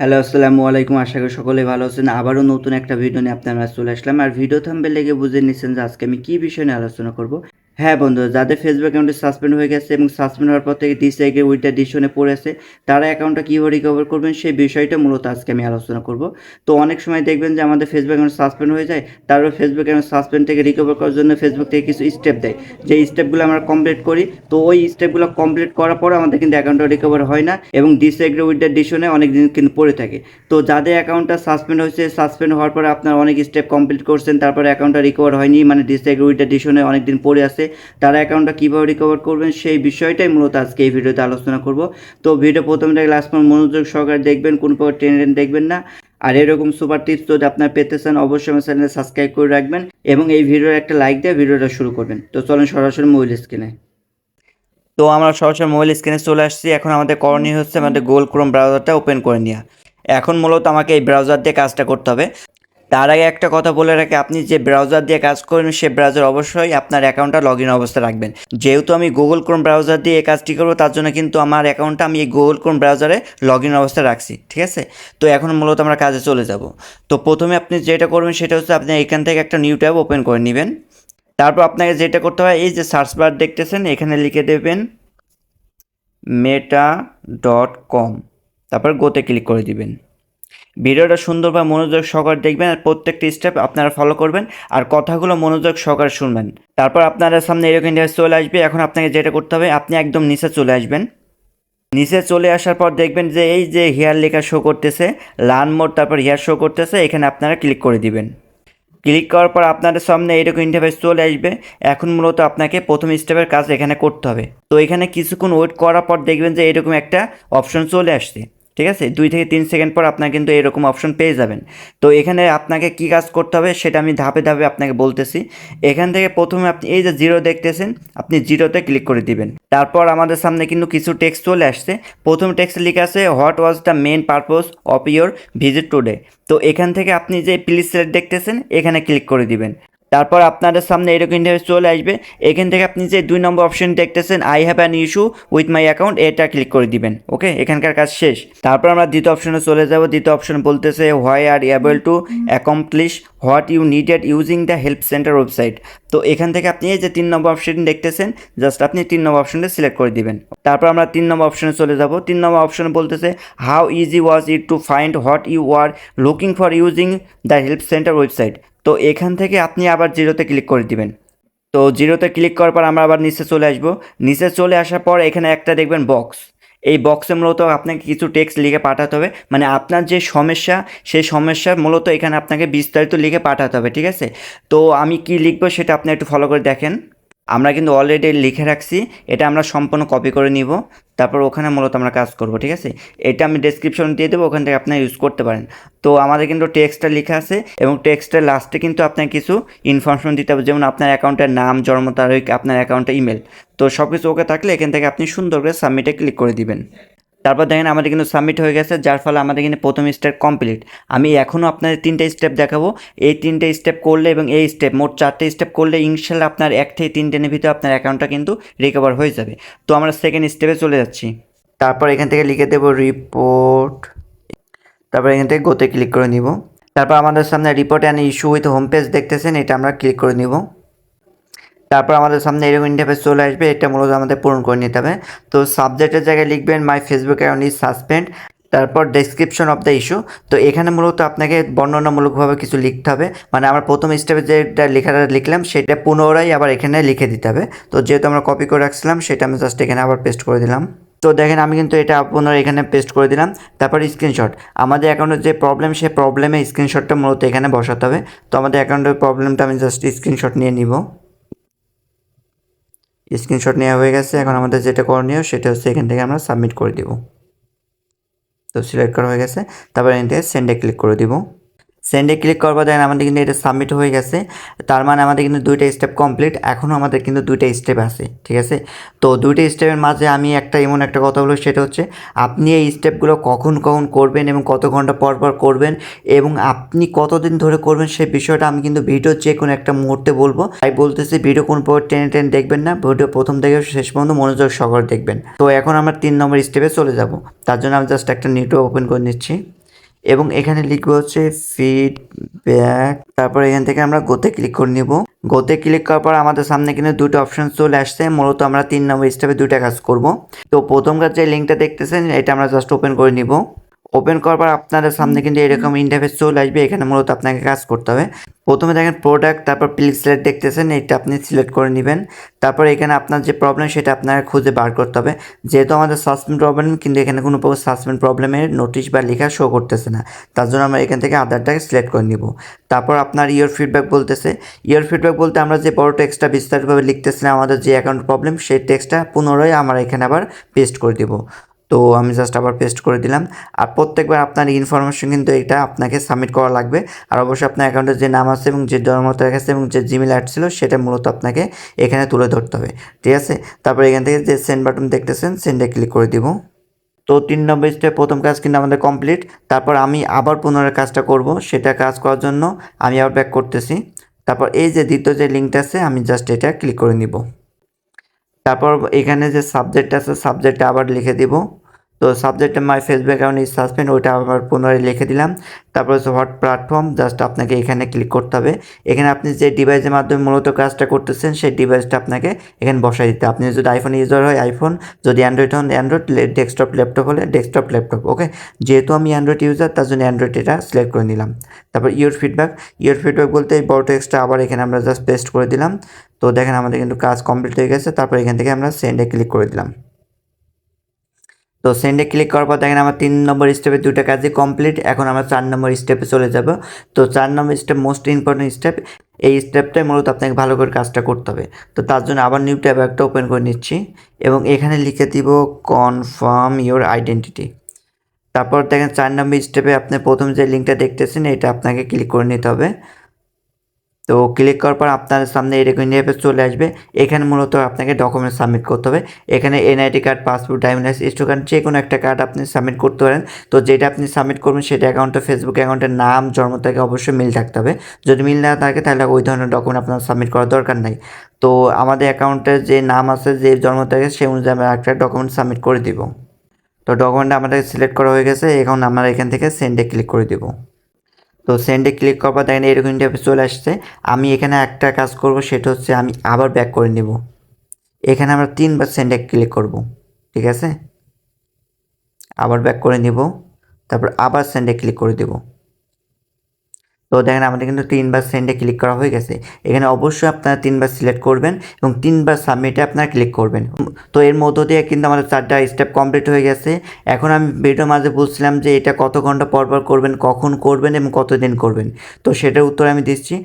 Hello আসসালামু আলাইকুম। আশা করি সকলে ভালো আছেন। আবারও নতুন একটা ভিডিও নিয়ে আপনার চলে আসলাম। আর ভিডিও থাম্বে লেগে বুঝে নিচ্ছেন যে আজকে আমি কী বিষয় নিয়ে আলোচনা করব। হ্যাঁ বন্ধু, যাদের ফেসবুক অ্যাকাউন্টে সাসপেন্ড হয়ে গেছে এবং সাসপেন্ড হওয়ার পর থেকে ডিসএগ্রি উইথ ডিসিশনে পড়েছে তারা অ্যাকাউন্টটা কীভাবে রিকভার করবেন সেই বিষয়টা মূলত আজকে আমি আলোচনা করব। তো অনেক সময় দেখবেন যে আমাদের ফেসবুক অ্যাকাউন্ট সাসপেন্ড হয়ে যায়, তারপর ফেসবুক অ্যাকাউন্ট সাসপেন্ড থেকে রিকভার করার জন্য ফেসবুক থেকে কিছু স্টেপ দেয়। যে স্টেপগুলো আমরা কমপ্লিট করি, তো ওই স্টেপগুলো কমপ্লিট করার পরে আমাদের কিন্তু অ্যাকাউন্টটা রিকভার হয় না এবং ডিসএগ্রি উইথ দ্য ডিসিশনে অনেক দিন কিন্তু পড়ে থাকে। তো যাদের অ্যাকাউন্টটা সাসপেন্ড হয়েছে সাসপেন্ড হওয়ার পরে আপনার অনেক স্টেপ কমপ্লিট করছেন, তারপরে অ্যাকাউন্টটা রিকভার হয়নি মানে ডিসএগ্রি উইথ দ্য ডিসিশনে অনেক দিন পড়ে আছে তারা অ্যাকাউন্টটা কীভাবে রিকভার করবেন সেই বিষয়টাই মূলত আজকে এই ভিডিওতে আলোচনা করব। তো ভিডিও প্রথম থেকে লাস্ট পর্যন্ত মনোযোগ সহকারে দেখবেন, কোন প্রকার ট্রেন দেখবেন না। আর এরকম সুপার টিপস যদি আপনার পেতে চান, অবশ্যই আমার চ্যানেলে সাবস্ক্রাইব করে রাখবেন এবং এই ভিডিওর একটা লাইক দিয়ে ভিডিওটা শুরু করবেন। তো চলেন সরাসরি মোবাইল স্ক্রিনে তো আমরা সরাসরি মোবাইল স্ক্রিনে চলে আসছি। এখন আমাদের করণীয় হচ্ছে আমাদের গোল ক্রোম ব্রাউজারটা ওপেন করে নেওয়া। এখন মূলত আমাকে এই ব্রাউজার দিয়ে কাজটা করতে হবে। তার আগে একটা কথা বলে রাখি, আপনি যে ব্রাউজার দিয়ে কাজ করেন, সে ব্রাউজার অবশ্যই আপনার অ্যাকাউন্টটা লগ ইন অবস্থায় রাখবেন। যেহেতু আমি গুগল ক্রোম ব্রাউজার দিয়ে এই কাজটি করব, তার জন্য কিন্তু আমার অ্যাকাউন্টটা আমি এই গুগল ক্রোম ব্রাউজারে লগ ইন অবস্থায় রাখছি, ঠিক আছে? তো এখন মূলত আমরা কাজে চলে যাব। তো প্রথমে আপনি যেটা করবেন, সেটা হচ্ছে আপনি এখান থেকে একটা নিউ ট্যাব ওপেন করে নেবেন। তারপর আপনাকে যেটা করতে হয়, এই যে সার্চ বার দেখতেছেন, এখানে লিখে দেবেন মেটা ডট কম তারপর গোতে ক্লিক করে দিবেন। ভিডিওটা সুন্দরভাবে মনোযোগ সহকারে দেখবেন আর প্রত্যেকটি স্টেপ আপনারা ফলো করবেন আর কথাগুলো মনোযোগ সহকারে শুনবেন। তারপর আপনাদের সামনে এরকম ইন্টারফেস চলে আসবে। এখন আপনাকে যেটা করতে হবে, আপনি একদম নিচে চলে আসবেন। নিচে চলে আসার পর দেখবেন যে এই যে হেয়ার লেখা শো করতেছে লার্ন মোড তারপর হেয়ার শো করতেছে, এখানে আপনারা ক্লিক করে দিবেন। ক্লিক করার পর আপনাদের সামনে এরকম ইন্টারফেস চলে আসবে। এখন মূলত আপনাকে প্রথম স্টেপের কাজ এখানে করতে হবে। তো এখানে কিছুক্ষণ ওয়েট করার পর দেখবেন যে এরকম একটা অপশন চলে আসছে। ঠিক আছে? দুই থেকে তিন সেকেন্ড পর আপনার কিন্তু এরকম অপশন পেয়ে যাবেন। তো এখানে আপনাকে কি কাজ করতে হবে সেটা আমি ধাপে ধাপে আপনাকে বলতেছি। এখান থেকে প্রথমে আপনি এই যে জিরো দেখতেছেন, আপনি জিরোতে ক্লিক করে দিবেন। তারপর আমাদের সামনে কিন্তু কিছু টেক্সট চলে আসছে। প্রথম টেক্সট লিখে আছে what was the main purpose of your visit today তো এখান থেকে আপনি যে প্লিজ সিলেক্ট দেখতেছেন, এখানে ক্লিক করে দিবেন। তারপর আপনাদের সামনে এরকম ইন্টারভিউ চলে আসবে। এখান থেকে আপনি যে দুই নম্বর অপশন দেখতেছেন I have an issue with my account এটা ক্লিক করে দিবেন ওকে এখানকার কাজ শেষ। তারপর আমরা দ্বিতীয় অপশনে চলে যাব। দ্বিতীয় অপশন বলতেছে why are able to accomplish what you needed using the help center website তো এখান থেকে আপনি এই যে তিন নম্বর অপশন দেখতেছেন জাস্ট আপনি তিন নম্বর অপশনটা সিলেক্ট করে দিবেন। তারপর আমরা তিন নম্বর অপশনে চলে যাব। তিন নম্বর অপশন বলতেছে how easy was it to find what you are looking for using the help center website তো এখান থেকে আপনি আবার জিরোতে ক্লিক করে দিবেন। তো জিরোতে ক্লিক করার পর আমরা আবার নিচে চলে আসব। নিচে চলে আসার পর এখানে একটা দেখবেন বক্স। এই বক্সে মূলত আপনাকে কিছু টেক্সট লিখে পাঠাতে হবে। মানে আপনার যে সমস্যা, সেই সমস্যা মূলত এখানে আপনাকে বিস্তারিত লিখে পাঠাতে হবে, ঠিক আছে? তো আমি কি লিখব সেটা আপনি একটু ফলো করে দেখেন। আমরা কিন্তু অলরেডি লিখে রাখছি, এটা আমরা সম্পূর্ণ কপি করে নিব, তারপর ওখানে মূলত আমরা কাজ করব, ঠিক আছে? এটা আমি ডেসক্রিপশন দিয়ে দেবো, ওখান থেকে আপনারা ইউজ করতে পারেন। তো আমাদের কিন্তু টেক্সটটা লেখা আছে, এবং টেক্সটের লাস্টে কিন্তু আপনার কিছু ইনফরমেশন দিতে হবে, যেমন আপনার অ্যাকাউন্টের নাম, জন্ম তারিখ, আপনার অ্যাকাউন্টের ইমেল তো সব কিছু ওকে থাকলে এখান থেকে আপনি সুন্দর করে সাবমিটে ক্লিক করে দিবেন। তারপর দেখেন আমাদের কিন্তু সাবমিট হয়ে গেছে, যার ফলে আমাদের কিন্তু প্রথম স্টেপ কমপ্লিট আমি এখনও আপনাদের তিনটে স্টেপ দেখাবো। এই তিনটে স্টেপ করলে এবং এই স্টেপ মোট চারটে স্টেপ করলে ইনশাল্লাহ আপনার এক থেকে তিন দিনের ভিতরে আপনার অ্যাকাউন্টটা কিন্তু রিকভার হয়ে যাবে। তো আমরা সেকেন্ড স্টেপে চলে যাচ্ছি। তারপর এখান থেকে লিখে দেবো রিপোর্ট তারপর এখান থেকে গোতে ক্লিক করে নিব। তারপর আমাদের সামনে report and issue with home page দেখতেছেন, এটা আমরা ক্লিক করে নিব। তারপর আমাদের সামনে এরকম ইন্টারফেস চলে আসবে, এটা মূলত আমাদের পূরণ করে নিতে হবে। তো সাবজেক্টের জায়গায় লিখবেন my Facebook account is suspend তারপর ডেসক্রিপশন অফ দ্য ইস্যু তো এখানে মূলত আপনাকে বর্ণনামূলকভাবে কিছু লিখতে হবে। মানে আমার প্রথম স্টেপে যেটা লেখাটা লিখলাম, সেটা পুনরায় আবার এখানে লিখে দিতে হবে। তো যেহেতু আমরা কপি করে রাখছিলাম, সেটা আমি জাস্ট এখানে আবার পেস্ট করে দিলাম। তো দেখেন, আমি কিন্তু এটা আপনার এখানে পেস্ট করে দিলাম। তারপর স্ক্রিনশট আমাদের অ্যাকাউন্টের যে প্রবলেম সেই প্রবলেমে স্ক্রিনশটটা মূলত এখানে বসাতে হবে। তো আমাদের অ্যাকাউন্টের প্রবলেমটা আমি জাস্ট স্ক্রিনশট নিয়ে নিব। স্ক্রিনশট নেওয়া হয়ে গেছে। এখন আমাদের যেটা করণীয় সেটা হচ্ছে এখান থেকে আমরা সাবমিট করে দেব। তো সিলেক্ট করা হয়ে গেছে। তারপর এখান থেকে সেন্ডে ক্লিক করে দিব। সেন্ডে ক্লিক করব দেন আমাদের কিন্তু এটা সাবমিট হয়ে গেছে। তার মানে আমাদের কিন্তু দুইটা স্টেপ কমপ্লিট এখনও আমাদের কিন্তু দুইটা স্টেপ আছে, ঠিক আছে? তো দুইটা স্টেপের মাঝে আমি একটা এমন একটা কথা বলব, সেটা হচ্ছে আপনি এই স্টেপগুলো কখন কখন করবেন এবং কত ঘণ্টা পর পর করবেন এবং আপনি কতদিন ধরে করবেন সেই বিষয়টা আমি কিন্তু ভিডিও যে কোনো একটা মুহূর্তে বলব। তাই বলতেছি ভিডিও কোন পর টেনে টেনে দেখবেন না ভিডিও প্রথম থেকে শেষ পর্যন্ত মনোযোগ সহকারে দেখবেন। তো এখন আমরা তিন নম্বর স্টেপে চলে যাব। তার জন্য আমি জাস্ট একটা নিউটু ওপেন করে নিচ্ছি। এবং এখানে লিখব হচ্ছে ফিডব্যাক তারপর এখান থেকে আমরা গোতে ক্লিক করে নিব। গোতে ক্লিক করার পর আমাদের সামনে কিন্তু দুটো অপশন চলে আসছে। মূলত আমরা তিন নম্বর স্টেপে দুইটা কাজ করব। তো প্রথম কাজ যে লিঙ্কটা দেখতেছেন, এটা আমরা জাস্ট ওপেন করে নিব। ওপেন করার পর আপনাদের সামনে কিন্তু এরকম ইন্টারফেস চলে আসবে এখানে মূলত আপনাকে কাজ করতে হবে। প্রথমে দেখেন প্রোডাক্ট তারপর প্লিজ সিলেক্ট দেখতেছেন এটা আপনি সিলেক্ট করে নেবেন। তারপর এখানে আপনার যে প্রবলেম সেটা আপনাকে খুঁজে বার করতে হবে। যেহেতু আমাদের সাসপেন্ড প্রবলেম কিন্তু এখানে কোনো সাসপেন্ড প্রবলেমের নোটিশ বা লেখা শো করতেছে না। তার জন্য আমরা এখান থেকে আধারটাকে সিলেক্ট করে নিব। তারপর আপনার ইয়ার ফিডব্যাক বলতেছে। ইয়ার ফিডব্যাক বলতে আমরা যে বড় টেক্সটটা বিস্তারিতভাবে লিখতেছিলাম আমাদের যে অ্যাকাউন্ট প্রবলেম সেই টেক্সটটা পুনরায় আমরা এখানে আবার পেস্ট করে দিব। তো আমি জাস্ট আবার পেস্ট করে দিলাম। আর প্রত্যেকবার আপনার ইনফরমেশন কিন্তু এটা আপনাকে সাবমিট করা লাগবে। আর অবশ্যই আপনার অ্যাকাউন্টের যে নাম আছে এবং যে জন্মত আছে এবং যে জিমেল অ্যাড ছিল, সেটা মূলত আপনাকে এখানে তুলে ধরতে হবে। ঠিক আছে? তারপর এখান থেকে যে সেন্ড বাটন দেখতেছেন সেন্ডে ক্লিক করে দিব। তো তিন নম্বর স্টেপ প্রথম কাজ কিন্তু আমাদের কমপ্লিট তারপর আমি আবার পুনরায় কাজটা করব। সেটা কাজ করার জন্য আমি আবার ব্যাক করতেছি। তারপর এই যে দ্বিতীয় যে লিঙ্কটা আছে, আমি জাস্ট এটা ক্লিক করে নিব। তারপর এখানে যে সাবজেক্ট আছে সাবজেক্টটা আবার লিখে দিব। তো সাবজেক্টে my Facebook account is suspend ওইটা আবার পুনরায় লিখে দিলাম। তারপর হচ্ছে হোয়াট প্ল্যাটফর্ম জাস্ট আপনাকে এখানে ক্লিক করতে হবে। এখানে আপনি যে ডিভাইসের মাধ্যমে মূলত কাজটা করতেছেন, সেই ডিভাইসটা আপনাকে এখানে বসাই দিতে। আপনি যদি আইফোন ইউজার হয় আইফোন যদি অ্যান্ড্রয়েড হন অ্যান্ড্রয়েড ডেস্কটপ ল্যাপটপ হলে ডেস্কটপ ল্যাপটপ ওকে যেহেতু আমি অ্যান্ড্রয়েড ইউজার তার জন্য অ্যান্ড্রয়েড এটা সিলেক্ট করে নিলাম। তারপর ইয়োর ফিডব্যাক ইয়োর ফিডব্যাক বলতে এই বড় টেক্সটটা আবার এখানে আমরা জাস্ট পেস্ট করে দিলাম। তো দেখেন আমাদের কিন্তু কাজ কমপ্লিট হয়ে গেছে। তারপর এখান থেকে আমরা সেন্ডে ক্লিক করে দিলাম। তো সেন্ডে ক্লিক করার পর দেখেন আমার তিন নম্বর স্টেপে দুটো কাজই কমপ্লিট এখন আমরা চার নম্বর স্টেপে চলে যাব। তো চার নম্বর স্টেপ মোস্ট ইম্পর্টেন্ট স্টেপ এই স্টেপটাই মূলত আপনাকে ভালো করে কাজটা করতে হবে। তো তার জন্য আবার নিউ ট্যাব একটা ওপেন করে নিচ্ছি এবং এখানে লিখে দিব কনফার্ম ইওর আইডেন্টিটি তারপর দেখেন চার নম্বর স্টেপে আপনি প্রথম যে লিঙ্কটা দেখতেছেন, এটা আপনাকে ক্লিক করে নিতে হবে। তো ক্লিক করার পর আপনার সামনে এরকম ইন্টারফেস চলে আসবে। এখানে মূলত আপনাকে ডকুমেন্ট সাবমিট করতে হবে। এখানে NID card passport driving licence stew card যে কোনো একটা কার্ড আপনি সাবমিট করতে পারেন। তো যেটা আপনি সাবমিট করবেন সেটা অ্যাকাউন্টে ফেসবুক অ্যাকাউন্টের নাম, জন্ম তারিখ অবশ্যই মিল থাকতে হবে। যদি মিল না থাকে তাহলে ওই ধরনের ডকুমেন্ট আপনার সাবমিট করার দরকার নাই। তো আমাদের অ্যাকাউন্টের যে নাম আছে, যে জন্ম তারিখ সেই অনুযায়ী আমরা একটা ডকুমেন্ট সাবমিট করে দিব। তো ডকুমেন্টটা আমাদের সিলেক্ট করা হয়ে গেছে। এখন আমরা এখান থেকে সেন্ডে ক্লিক করে দিব। তো সেন্ডে ক্লিক করার পর দেখেন এরকম ইন্টারফেস চলে আসছে। আমি এখানে একটা কাজ করব, সেটা হচ্ছে আমি আবার ব্যাক করে নেব। এখানে আমরা তিনবার সেন্ডে ক্লিক করব, ঠিক আছে? আবার ব্যাক করে নিব, তারপর আবার সেন্ডে ক্লিক করে দেব। তো দেখেন আমাদের কিন্তু তিনবার সেন্ডে ক্লিক করা হয়ে গেছে। এখানে অবশ্যই আপনারা তিনবার সিলেক্ট করবেন এবং তিনবার সাবমিটে আপনারা ক্লিক করবেন। তো এর মধ্য দিয়ে কিন্তু আমাদের চারটা স্টেপ কমপ্লিট হয়ে গেছে। এখন আমি ভিডিওর মাঝে বলছিলাম যে এটা কত ঘণ্টা পর পর করবেন, কখন করবেন এবং কতদিন করবেন? তো সেটার উত্তর আমি দিচ্ছি।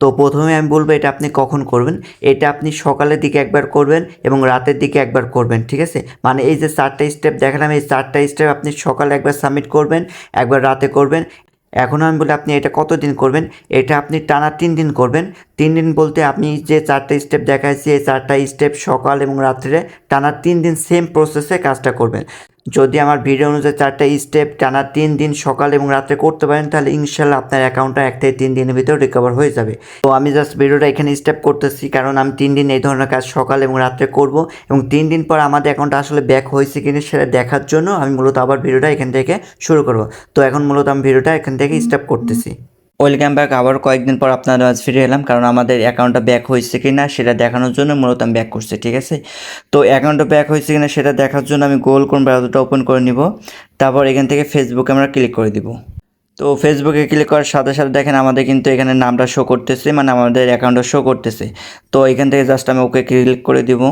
তো প্রথমে আমি বলব এটা আপনি কখন করবেন? এটা আপনি সকালের দিকে একবার করবেন এবং রাতের দিকে একবার করবেন, ঠিক আছে? মানে এই যে চারটা স্টেপ দেখালাম, এই চারটা স্টেপ আপনি সকালে একবার সাবমিট করবেন, একবার রাতে করবেন এখন আমি বলি, আপনি এটা কত দিন করবেন? এটা আপনি টানা তিন দিন করবেন। তিন দিন বলতে আপনি যে চারটা স্টেপ দেখাইছি, এই চারটা স্টেপ সকাল এবং রাত্রে টানা তিন দিন সেম প্রসেসে কাজটা করবেন। যদি আমার ভিডিও অনুযায়ী চারটা স্টেপ টানা তিন দিন সকাল এবং রাত্রে করতে পারেন, তাহলে ইনশাল্লাহ আপনার অ্যাকাউন্টটা এক থেকে তিন দিনের ভিতরে রিকভার হয়ে যাবে। তো আমি জাস্ট ভিডিওটা এখানে স্টেপ করতেছি, কারণ আমি তিন দিন এই ধরনের কাজ সকাল এবং রাত্রে করব এবং তিন দিন পর আমাদের অ্যাকাউন্টটা আসলে ব্যাক হয়েছে কিনা সেটা দেখার জন্য আমি মূলত আবার ভিডিওটা এখান থেকে শুরু করব। তো এখন মূলত আমি ভিডিওটা এখান থেকে স্টেপ করতেছি। Welcome back. আবার কয়েকদিন পর আপনারা আজ ফিরে এলাম, কারণ আমাদের অ্যাকাউন্টটা ব্যাক হয়েছে কি না সেটা দেখানোর জন্য মূলত আমি ব্যাক করছি, ঠিক আছে? তো অ্যাকাউন্টটা ব্যাক হয়েছে কি না সেটা দেখার জন্য আমি গোল কোন ব্রাউজারটা ওপেন করে নিব, তারপর এখান থেকে ফেসবুকে আমরা ক্লিক করে দিব। তো ফেসবুকে ক্লিক করার সাথে সাথে দেখেন আমাদের কিন্তু এখানে নামটা শো করতেছে মানে আমাদের অ্যাকাউন্টটা শো করতেছে। তো এখান থেকে জাস্ট আমি ওকে ক্লিক করে দিব।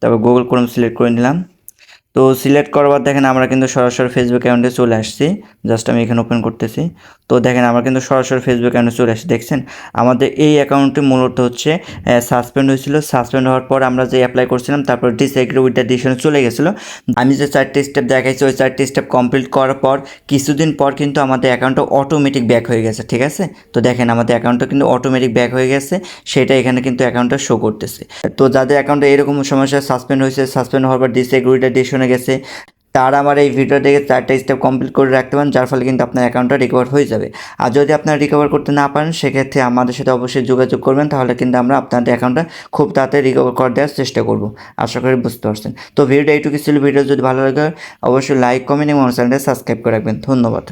তারপর গুগল ক্রোম সিলেক্ট করে নিলাম। তো সিলেক্ট করবার দেখেন আমরা কিন্তু সরাসরি ফেসবুক অ্যাকাউন্টে চলে আসছি জাস্ট আমি এখানে ওপেন করতেছি। তো দেখেন আমার কিন্তু সরাসরি ফেসবুক অ্যাকাউন্টে চলে আসছি দেখছেন? আমাদের এই অ্যাকাউন্টটি মূলত হচ্ছে সাসপেন্ড হয়েছিল। সাসপেন্ড হওয়ার পর আমরা যে অ্যাপ্লাই করছিলাম, তারপর ডিসএগ্রি উইথ দ্য ডিসিশনে চলে গেছিল। আমি যে চারটে স্টেপ দেখাইছি, ওই চারটে স্টেপ কমপ্লিট করার পর, কিছুদিন পর কিন্তু আমাদের অ্যাকাউন্টটা অটোমেটিক ব্যাক হয়ে গেছে, ঠিক আছে? তো দেখেন, আমাদের অ্যাকাউন্টটা কিন্তু অটোমেটিক ব্যাক হয়ে গেছে, সেটা এখানে কিন্তু অ্যাকাউন্টটা শো করতেছে। তো যাদের অ্যাকাউন্টে এরকম সমস্যা সাসপেন্ড হয়েছে সাসপেন্ড হওয়ার পর ডিসএগ্রি উইথ দ্য ডিসিশনে গেছে তার আমার এই ভিডিও দেখে চারটে স্টেপ কমপ্লিট করে রাখতে পারেন, যার ফলে কিন্তু আপনার অ্যাকাউন্টটা রিকভার হয়ে যাবে। আর যদি আপনারা রিকভার করতে না পারেন, সেক্ষেত্রে আমাদের সাথে অবশ্যই যোগাযোগ করবেন, তাহলে কিন্তু আমরা আপনাদের অ্যাকাউন্টটা খুব তাড়াতাড়ি রিকভার করে দেওয়ার চেষ্টা করব। আশা করি বুঝতে পারছেন। তো ভিডিওটা এইটুকু ছিল। ভিডিও যদি ভালো লাগে, অবশ্যই লাইক কমেন্ট এবং চ্যানেলটা সাবস্ক্রাইব করে রাখবেন। ধন্যবাদ।